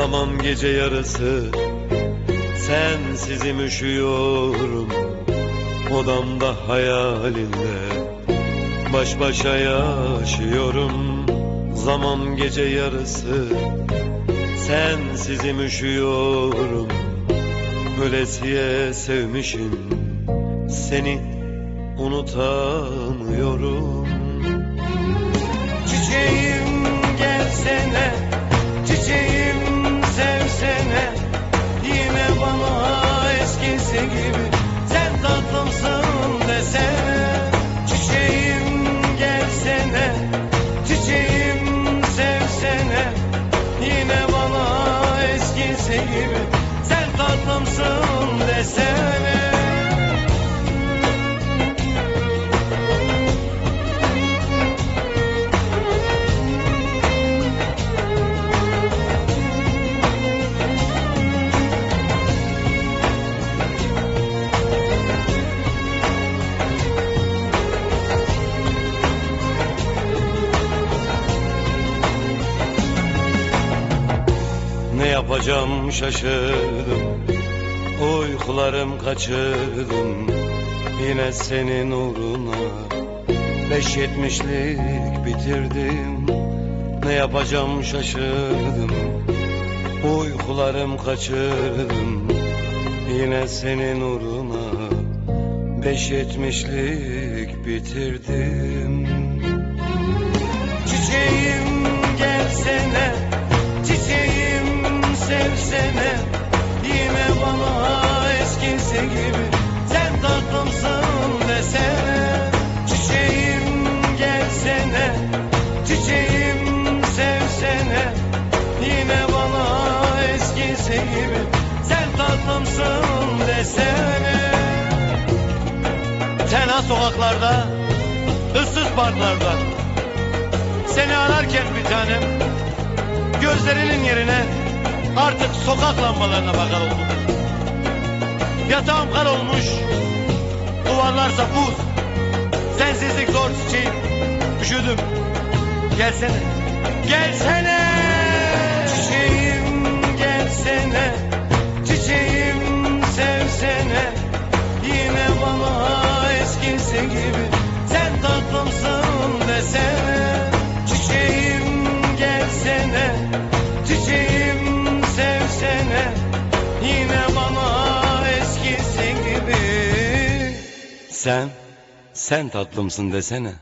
Uyuyamam gece yarısı Sensizim üşüyorum. Odamda hayalinde Baş başa yaşıyorum. Zaman gece yarısı Sensizim üşüyorum. Ölesiye sevmişim Seni unutamıyorum eskisi gibi. Sen tatlımsın desene yapacağım şaşırdım. Uykularım kaçırdım. Yine senin uğruna Beş yetmişlik bitirdim. Ne yapacağım şaşırdım. Uykularım kaçırdım. Yine senin uğruna Beş yetmişlik bitirdim. Çiçeğim eskisi gibi Sen tatlımsın desene Çiçeğim gelsene Çiçeğim sevsene Yine bana eskisi gibi Sen tatlımsın desene. Tenha sokaklarda ıssız parklarda Seni ararken bir tanem Gözlerinin yerine Artık sokak lambalarına bakar oldum Yatağım kar olmuş. Duvarlarsa buz Sensizlik zor çiçeğim. Üşüdüm. Gelsene. Gelsene. Çiçeğim gelsene. Çiçeğim sevsene. Yine bana eskisi gibi. Sen tatlımsın desene Sen, sen tatlımsın desene